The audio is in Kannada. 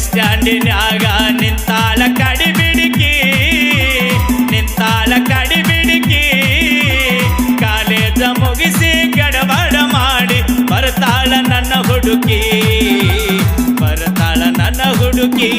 ಬಸ್ ಸ್ಟ್ಯಾಂಡಿನ್ಯಾಗ ನಿಂತಾಳ ಕಡಿಬಿಡಿಕಿ ನಿಂತಾಳ ಕಡಿಬಿಡಿಕಿ. ಕಾಲೇಜ ಮುಗಿಸಿ ಗಡಬಡ ಮಾಡಿ ಬರ್ತಾಳ ನನ್ನ ಹುಡುಕಿ, ಬರ್ತಾಳ ನನ್ನ ಹುಡುಕಿ.